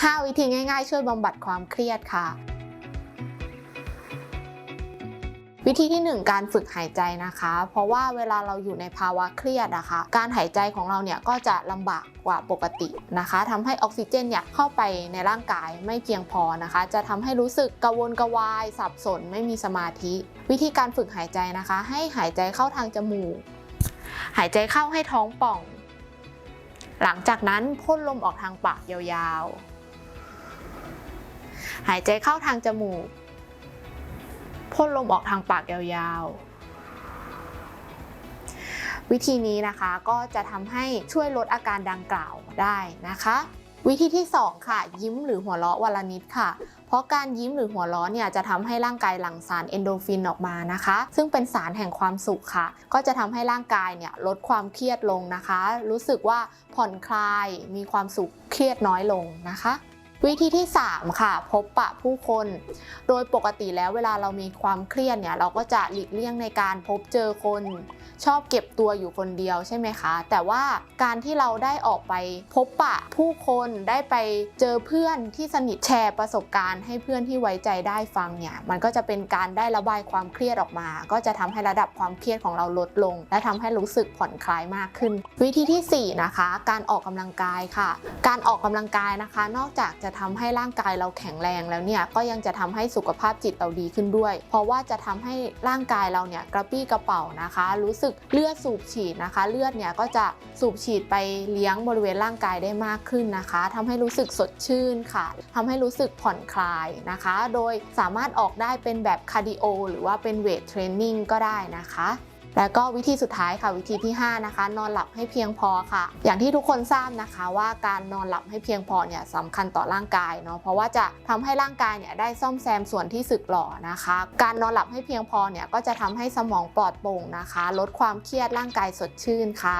5 วิธีง่ายๆ ช่วยบำบัดความเครียดค่ะ วิธีที่ 1 การฝึกหายใจนะคะ เพราะว่าเวลาเราอยู่ในภาวะเครียดนะคะ การหายใจของเราเนี่ยก็จะลำบากกว่าปกตินะคะทำให้ออกซิเจนเนี่ยเข้าไปในร่างกายไม่เพียงพอนะคะ จะทำให้รู้สึกกังวลกระวาย สับสน ไม่มีสมาธิ วิธีการฝึกหายใจนะคะ ให้หายใจเข้าทางจมูก หายใจเข้าให้ท้องป่อง หลังจากนั้นพ่นลมออกทางปากยาวๆ หายใจเข้าทางจมูก พ่นลมออกทางปากยาวๆ วิธีนี้นะคะก็จะทำให้ช่วยลดอาการดังกล่าวได้นะคะ วิธีที่ 2 ค่ะ ยิ้มหรือหัวเราะวันละนิดค่ะ เพราะการยิ้มหรือหัวเราะเนี่ยจะทำให้ร่างกายหลั่งสารเอนโดฟินออกมานะคะ ซึ่งเป็นสารแห่งความสุขค่ะ ก็จะทำให้ร่างกายเนี่ยลดความเครียดลงนะคะ รู้สึกว่าผ่อนคลายมีความสุขเครียดน้อยลงนะคะ วิธีที่ 3 ค่ะ พบปะผู้คน โดยปกติแล้วเวลาเรามีความเครียดเนี่ยเราก็จะหลีกเลี่ยงในการพบเจอคน ชอบเก็บตัวอยู่คนเดียวใช่ไหมคะ แต่ว่าการที่เราได้ออกไปพบปะผู้คนได้ไปเจอเพื่อนที่สนิทแชร์ประสบการณ์ให้เพื่อนที่ไว้ใจได้ฟังเนี่ยมันก็จะเป็นการได้ระบายความเครียดออกมา ก็จะทำให้ระดับความเครียดของเราลดลง และทำให้รู้สึกผ่อนคลายมากขึ้น วิธีทีสี่4 นะคะ การออกกำลังกายค่ะ การออกกำลังกายนะคะ นอกจากจะทำให้ร่างกายเราแข็งแรงแล้วเนี่ยก็ยังจะทำให้สุขภาพจิตเราดีขึ้นด้วย เพราะว่าจะทำให้ร่างกายเราเนี่ยกระปี้กระเป๋านะคะ รู้สึกเลือดสูบฉีดนะคะ เลือดเนี่ยก็จะสูบฉีดไปเลี้ยงบริเวณร่างกายได้มากขึ้นนะคะทำให้รู้สึกสดชื่นค่ะทำให้รู้สึกผ่อนคลายนะคะ โดยสามารถออกได้เป็นแบบคาร์ดิโอหรือว่าเป็นเวทเทรนนิ่งก็ได้นะคะ แล้วก็วิธีสุดท้ายค่ะวิธีที่ 5 นะคะ นอนหลับให้เพียงพอค่ะ อย่างที่ทุกคนทราบนะคะว่าการนอนหลับให้เพียงพอเนี่ยสำคัญต่อร่างกายเนาะเพราะว่าจะทำให้ร่างกายเนี่ยได้ซ่อมแซมส่วนที่สึกหรอนะคะ การนอนหลับให้เพียงพอเนี่ยก็จะทำให้สมองปลอดโปร่งนะคะ ลดความเครียดร่างกายสดชื่นค่ะ